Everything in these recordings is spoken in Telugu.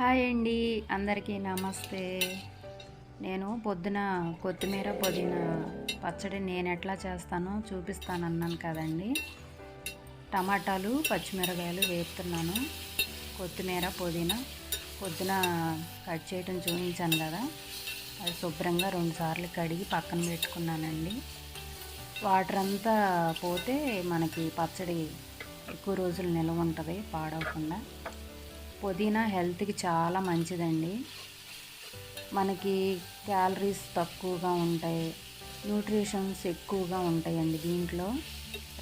హాయ్ అండి అందరికీ నమస్తే. నేను పొద్దున కొత్తిమీర పుదీనా పచ్చడి నేను ఎట్లా చేస్తానో చూపిస్తాను అన్నాను కదండి. టమాటాలు పచ్చిమిరకాయలు వేపుతున్నాను. కొత్తిమీర పుదీనా పొద్దున కట్ చేయటం చూపించాను కదా. అది శుభ్రంగా రెండుసార్లు కడిగి పక్కన పెట్టుకున్నానండి. వాటర్ అంతా పోతే మనకి పచ్చడి ఎక్కువ రోజులు నిల్వ ఉంటుంది పాడవకుండా. పుదీనా హెల్త్కి చాలా మంచిదండి. మనకి క్యాలరీస్ తక్కువగా ఉంటాయి. న్యూట్రిషన్స్ ఎక్కువగా ఉంటాయండి దీంట్లో.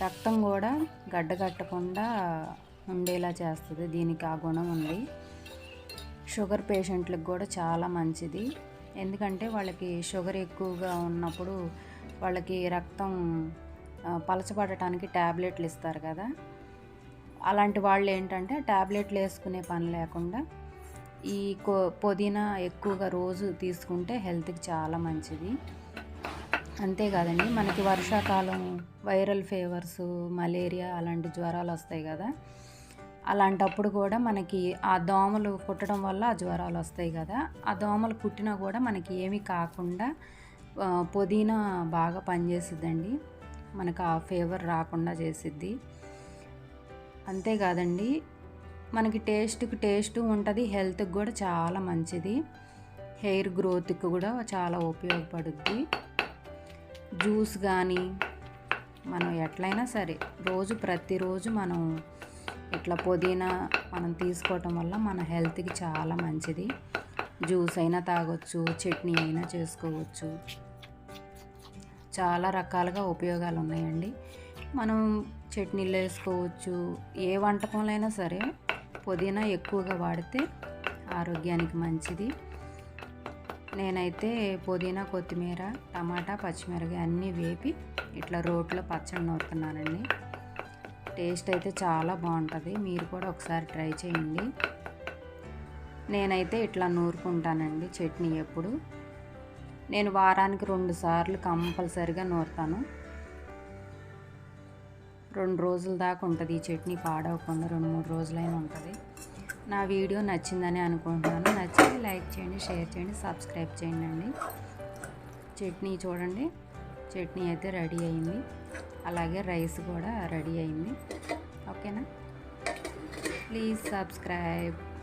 రక్తం కూడా గడ్డగట్టకుండా ఉండేలా చేస్తుంది. దీనికి ఆ గుణం ఉంది. షుగర్ పేషెంట్లకు కూడా చాలా మంచిది. ఎందుకంటే వాళ్ళకి షుగర్ ఎక్కువగా ఉన్నప్పుడు వాళ్ళకి రక్తం పలచబడటానికి ట్యాబ్లెట్లు ఇస్తారు కదా. అలాంటి వాళ్ళు ఏంటంటే ట్యాబ్లెట్లు వేసుకునే పని లేకుండా ఈ కో పుదీనా ఎక్కువగా రోజు తీసుకుంటే హెల్త్కి చాలా మంచిది. అంతేకాదండి మనకి వర్షాకాలం వైరల్ ఫీవర్స్ మలేరియా అలాంటి జ్వరాలు వస్తాయి కదా. అలాంటప్పుడు కూడా మనకి ఆ దోమలు కుట్టడం వల్ల ఆ జ్వరాలు వస్తాయి కదా. ఆ దోమలు కుట్టినా కూడా మనకి ఏమీ కాకుండా పుదీనా బాగా పనిచేసిద్దండి. మనకు ఆ ఫీవర్ రాకుండా చేసిద్ది. అంతేకాదండి మనకి టేస్ట్కి టేస్ట్ ఉంటుంది హెల్త్కి కూడా చాలా మంచిది. హెయిర్ గ్రోత్కి కూడా చాలా ఉపయోగపడుద్ది. జ్యూస్ కానీ మనం ఎట్లయినా సరే రోజు ప్రతిరోజు మనం ఇట్లా పుదీనా మనం తీసుకోవటం వల్ల మన హెల్త్కి చాలా మంచిది. జ్యూస్ అయినా తాగొచ్చు చట్నీ అయినా చేసుకోవచ్చు. చాలా రకాలుగా ఉపయోగాలు ఉన్నాయండి మనం చట్నీలు వేసుకోవచ్చు ఏ వంటకంలో అయినా సరే పుదీనా ఎక్కువగా వాడితే ఆరోగ్యానికి మంచిది. నేనైతే పుదీనా కొత్తిమీర టమాటా పచ్చిమిరపకాయ అన్నీ వేపి ఇట్లా రోట్లో పచ్చడి నూరుతున్నానండి. టేస్ట్ అయితే చాలా బాగుంటుంది. మీరు కూడా ఒకసారి ట్రై చేయండి. నేనైతే ఇట్లా నూరుకుంటానండి చట్నీ ఎప్పుడు. నేను వారానికి రెండు సార్లు కంపల్సరిగా నూరుతాను. రెండు రోజుల దాకా ఉంటుంది. ఈ చట్నీ పాడవకుండా రెండు మూడు రోజులైనా ఉంటుంది. నా వీడియో నచ్చిందని అనుకుంటున్నాను. నచ్చితే లైక్ చేయండి షేర్ చేయండి సబ్స్క్రైబ్ చేయండి అండి. చట్నీ చూడండి. చట్నీ అయితే రెడీ అయింది. అలాగే రైస్ కూడా రెడీ అయింది. ఓకేనా? Please subscribe.